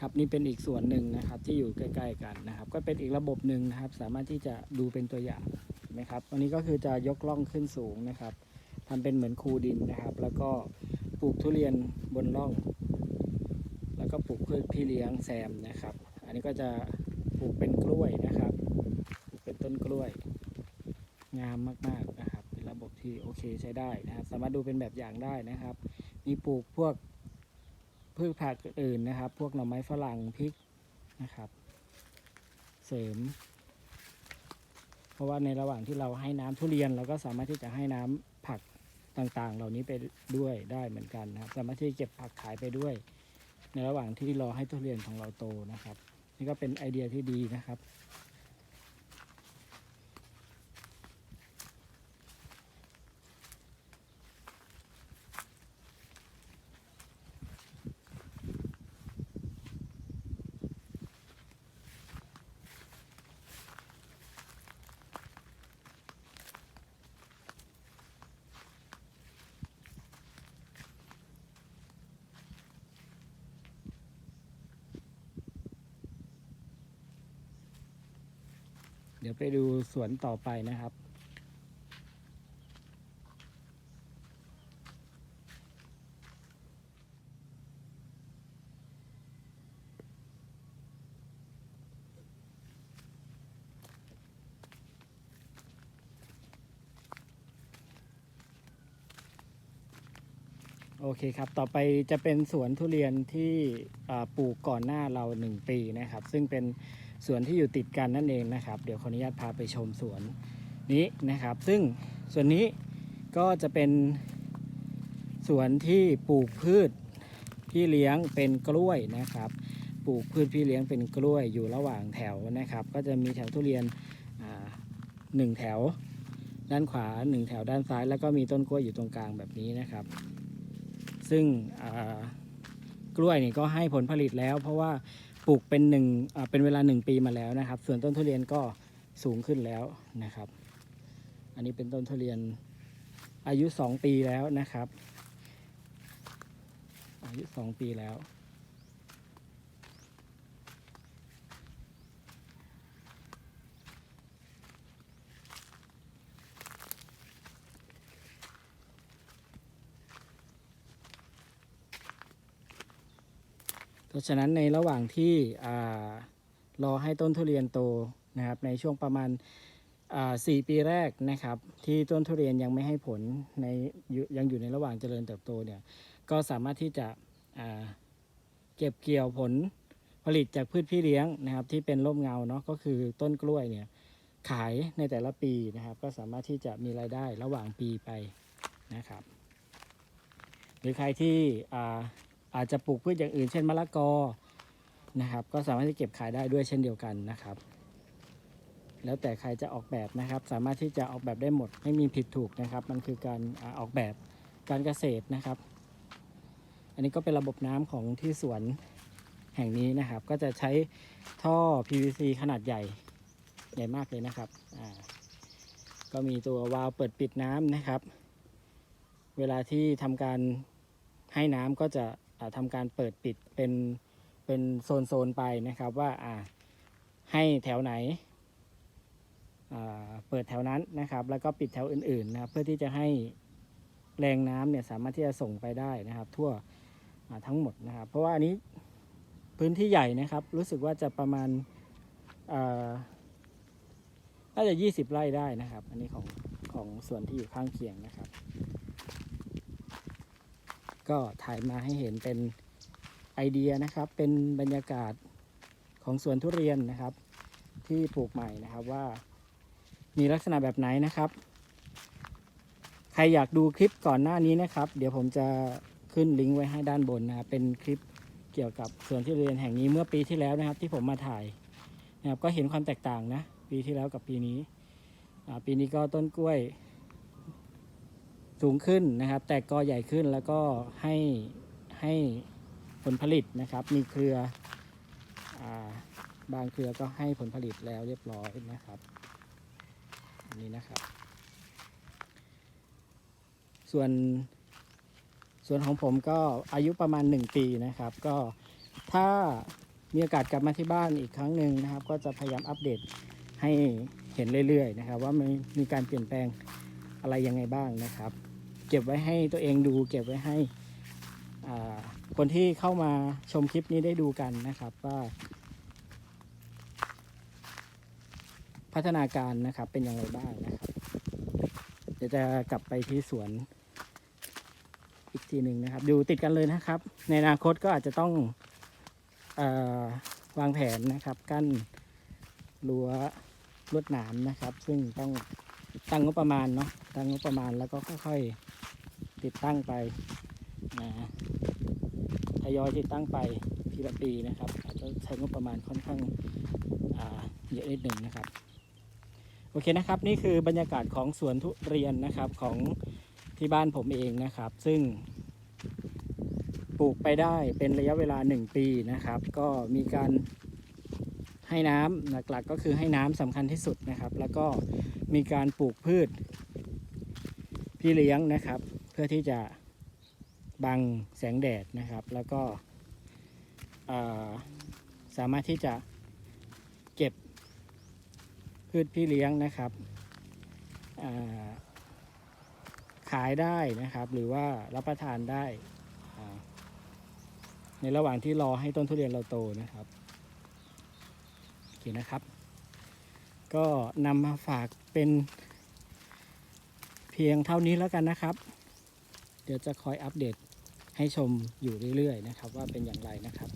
ครับนี่เป็นอีกส่วนหนึ่งนะครับที่อยู่ใกล้ ๆ กันนะครับ ก็เป็นอีกระบบหนึ่งนะครับ สามารถที่จะดูเป็นตัวอย่างเห็นไหมครับอันนี้ก็คือจะยกล่องขึ้นสูงนะครับทำเป็นเหมือนคูดินนะครับ แล้วก็ปลูกทุเรียนบนร่อง แล้วก็ปลูกพืชพี่เลี้ยงแซมนะครับ อันนี้ก็จะปลูกเป็นกล้วยนะครับปลูกเป็นต้นกล้วย งามมากๆนะครับ เป็นระบบที่โอเคใช้ได้นะครับ สามารถดูเป็นแบบอย่างได้นะครับ มีปลูกพวก พืชผักอื่นนะครับ พวกหน่อไม้ฝรั่งพริกนะครับ เสริม เพราะว่าในระหว่างที่เราให้น้ำทุเรียนเราก็สามารถที่จะให้น้ำผักต่างๆ เหล่านี้ไปด้วยได้เหมือนกันนะครับ สามารถที่จะเก็บผักขายไปด้วย ในระหว่างที่รอให้ทุเรียนของเราโตนะครับ นี่ก็เป็นไอเดียที่ดีนะครับ เดี๋ยวไปดูสวนต่อไปนะครับโอเคครับ ต่อไปจะเป็นสวนทุเรียนที่ปลูกก่อนหน้าเราหนึ่งปีนะครับ ซึ่งเป็น สวนที่อยู่ติดกันนั่นเองนะครับ เดี๋ยวขออนุญาตพาไปชมสวนนี้นะครับ ซึ่งส่วนนี้ก็จะเป็นสวนที่ปลูกพืชพี่เลี้ยงเป็นกล้วยนะครับ ปลูกพืชพี่เลี้ยงเป็นกล้วยอยู่ระหว่างแถวนะครับ ก็จะมีแถวทุเรียนหนึ่งแถว ด้านขวาหนึ่งแถวด้านซ้าย แล้วก็มีต้นกล้วยอยู่ตรงกลางแบบนี้นะครับ ซึ่งกล้วยนี่ก็ให้ผลผลิตแล้ว เพราะว่า ปลูกเป็นหนึ่งเป็นเวลาหนึ่งปีมาแล้วนะครับ ส่วนต้นทุเรียนก็สูงขึ้นแล้วนะครับ อันนี้เป็นต้นทุเรียนอายุสองปีแล้วนะครับ อายุสองปีแล้ว เพราะฉะนั้นในระหว่างที่รอให้ต้นทุเรียนโตนะครับในช่วงประมาณสี่ปีแรกนะครับ ที่ต้นทุเรียนยังไม่ให้ผลในยังอยู่ในระหว่างเจริญเติบโตเนี่ยก็สามารถที่จะเก็บเกี่ยวผลผลิตจากพืชพี่เลี้ยงนะครับ ที่เป็นร่มเงาเนาะก็คือต้นกล้วยเนี่ยขายในแต่ละปีนะครับ ก็สามารถที่จะมีรายได้ระหว่างปีไปนะครับ หรือใครที่ อาจจะปลูกพืชอย่างอื่น เช่นมะละกอนะครับ ก็สามารถที่เก็บขายได้ด้วยเช่นเดียวกันนะครับ แล้วแต่ใครจะออกแบบนะครับ สามารถที่จะออกแบบได้หมดไม่มีผิดถูกนะครับ มันคือการออกแบบการเกษตรนะครับ อันนี้ก็เป็นระบบน้ำของที่สวนแห่งนี้นะครับ ก็จะใช้ท่อ PVC ขนาดใหญ่ใหญ่มากเลยนะครับอ่าก็มีตัววาล์วเปิดปิดน้ำนะครับ เวลาที่ทำการให้น้ำก็จะ ทำการเปิดปิดเป็นเป็นโซนโซนๆไปนะครับว่าอ่าให้แถวไหนเปิดแถวนั้นนะครับ แล้วก็ปิดแถวอื่นๆนะครับเพื่อที่จะให้แรงน้ำเนี่ยสามารถที่จะส่งไปได้นะครับ ทั่วทั้งหมดนะครับ เพราะว่าอันนี้พื้นที่ใหญ่นะครับ รู้สึกว่าจะประมาณอ่าน่าจะ 20 ไร่ได้นะครับ อันนี้ของของส่วนที่อยู่ข้างเคียงนะครับ ก็ถ่ายมาให้เห็นเป็นไอเดียนะครับ เป็นบรรยากาศของสวนทุเรียนนะครับ ที่ปลูกใหม่นะครับว่า มีลักษณะแบบไหนนะครับ ใครอยากดูคลิปก่อนหน้านี้นะครับ เดี๋ยวผมจะขึ้นลิงก์ไว้ให้ด้านบนนะครับเป็นคลิปเกี่ยวกับสวนทุเรียนแห่งนี้เมื่อปีที่แล้วนะครับ ที่ผมมาถ่ายนะครับก็เห็นความแตกต่างนะ ปีที่แล้วกับปีนี้ปีนี้ก็ต้นกล้วย สูงขึ้นนะครับ แตกกอใหญ่ขึ้นแล้วก็ให้ให้ผลผลิตนะครับ มีเครืออบางเครือก็ให้ผลผลิตแล้วเรียบร้อยนะครับอันนี้นะครับ ส่วนส่วนของผมก็อายุประมาณ 1 ปีนะครับ ก็ถ้ามีโอกาสกลับมาที่บ้านอีกครั้งหนึ่งนะครับ ก็จะพยายามอัปเดตให้เห็นเรื่อยๆนะครับ ว่ามันมีการเปลี่ยนแปลงอะไรยังไงบ้างนะครับ เก็บไว้ให้ตัวเองดู เก็บไว้ให้คนที่เข้ามาชมคลิปนี้ได้ดูกันนะครับว่า พัฒนาการนะครับเป็นอย่างไรบ้างนะครับเดี๋ยวจะกลับไปที่สวนอีกทีหนึ่งนะครับอยู่ติดกันเลยนะครับ ในอนาคตก็อาจจะต้องออวางแผนนะครับ กั้นรั้วลวดหนามนะครับ ซึ่งต้องตั้งงบประมาณเนาะตั้งงบประมาณแล้วก็ค่อยๆ ติดตั้งไปนะทยอยติดตั้งไปทีละปีนะครับอาจจะใช้งบประมาณค่อนข้างาเยอะนิดหนึ่งนะครับ โอเคนะครับ นี่คือบรรยากาศของสวนทุเรียนนะครับของที่บ้านผมเองนะครับ ซึ่งปลูกไปได้เป็นระยะเวลา 1 ปีนะครับ ก็มีการให้น้ำหลักๆก็คือให้น้ำสำคัญที่สุดนะครับ แล้วก็มีการปลูกพืชพี่เลี้ยงนะครับ พื่อที่จะบังแสงแดดนะครับ แล้วก็สามารถที่จะเก็บพืชพี่เลี้ยงนะครับาขายได้นะครับ หรือว่ารับประทานได้ ในระหว่างที่รอให้ต้นทุเรียนเราโตนะครับโอเคนะครับ ก็นำมาฝากเป็นเพียงเท่านี้แล้วกันนะครับ เดี๋ยวจะคอยอัปเดตให้ชมอยู่เรื่อยๆนะครับ ว่าเป็นอย่างไรนะครับ